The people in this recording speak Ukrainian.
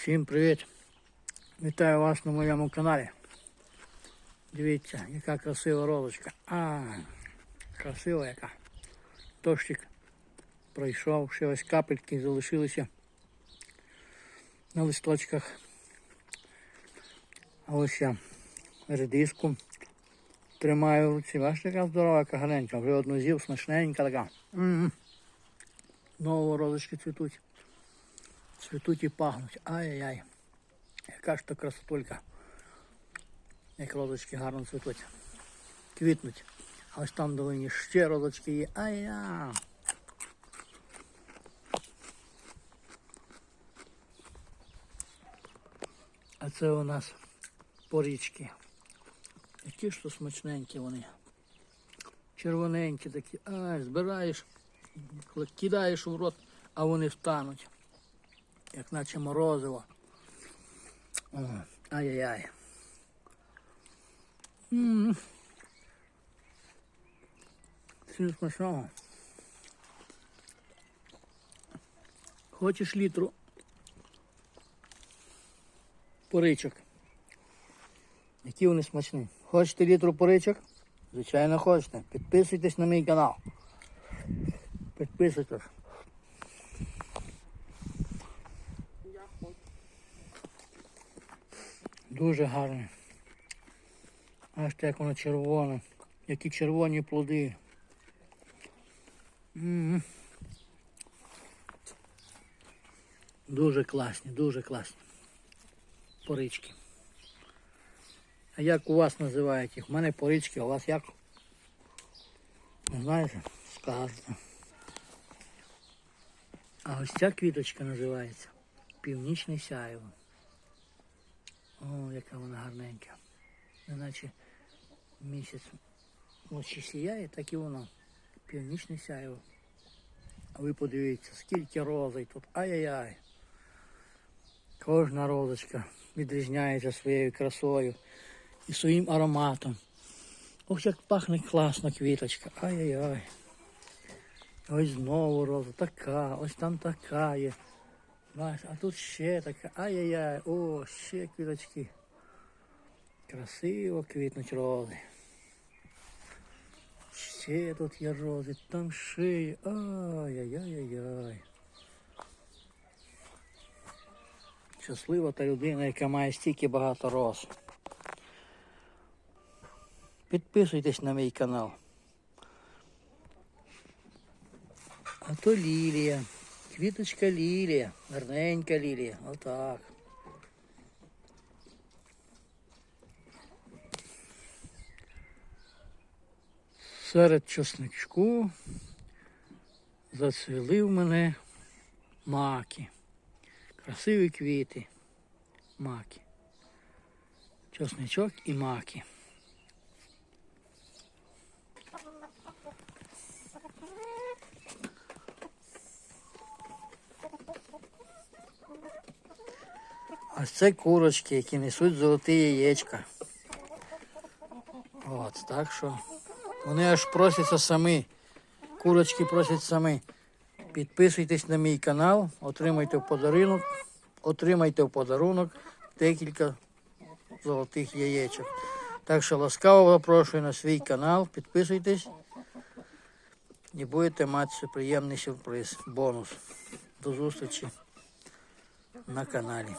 Всім привіт! Вітаю вас на моєму каналі. Дивіться, яка красива розочка. А, красива яка. Дощик пройшов, ще ось капельки залишилися на листочках. А ось я редиску тримаю в руці. Бачите, яка здорова, яка гарненька. Вже одну з'їв, смачненька така. М-м. Знову розочки цвітуть. Цвітуть і пахнуть. Ай-яй-яй. Яка ж то красотулька. Як розочки гарно цвітуть. Квітнуть. А ось там довинні ще розочки є. Ай-я. А це у нас порічки. Які ж то смачненькі вони. Червоненькі такі. Ай, збираєш, кидаєш в рот, а вони встануть як наче морозиво. Ай-яй-яй. Всім смачного. Хочеш літру поричок? Які вони смачні. Хочете літру поричок? Звичайно хочете. Підписуйтесь на мій канал. Підписуйтесь. Дуже гарне. Аж як воно червоне. Які червоні плоди. Дуже класні, дуже класні. Порички. А як у вас називають їх? У мене порички, а у вас як? Не знаєте? Скажете. А ось ця квіточка називається Північне сяєво. Яка вона гарненька. Неначе місяць ночі сіяє, так і воно. Північне сяєво. А ви подивіться, скільки розей тут. Ай-яй-яй. Кожна розочка відрізняється своєю красою і своїм ароматом. Ох, як пахне класно квіточка. Ай-яй-яй. Ось знову роза, така, ось там така є. А тут ще така. Ай-яй-яй, о, ще квіточки. Красиво квітнуть рози. Ще тут є рози, там є. Ай-яй-яй-яй. Щаслива та людина, яка має стільки багато роз. Підписуйтесь на мій канал. А то лілія. Квіточка лілія, гарненька лілія, отак. Серед чосничку зацвіли в мене маки. Красиві квіти. Маки. Чосничок і маки. Ось це курочки, які несуть золоті яєчка. От, так що вони аж просяться самі. Курочки просять самі. Підписуйтесь на мій канал, отримайте в подарунок, отримайте в подарунок декілька золотих яєчок. Так що ласкаво запрошую на свій канал, підписуйтесь і будете мати приємний сюрприз, бонус. До зустрічі на каналі.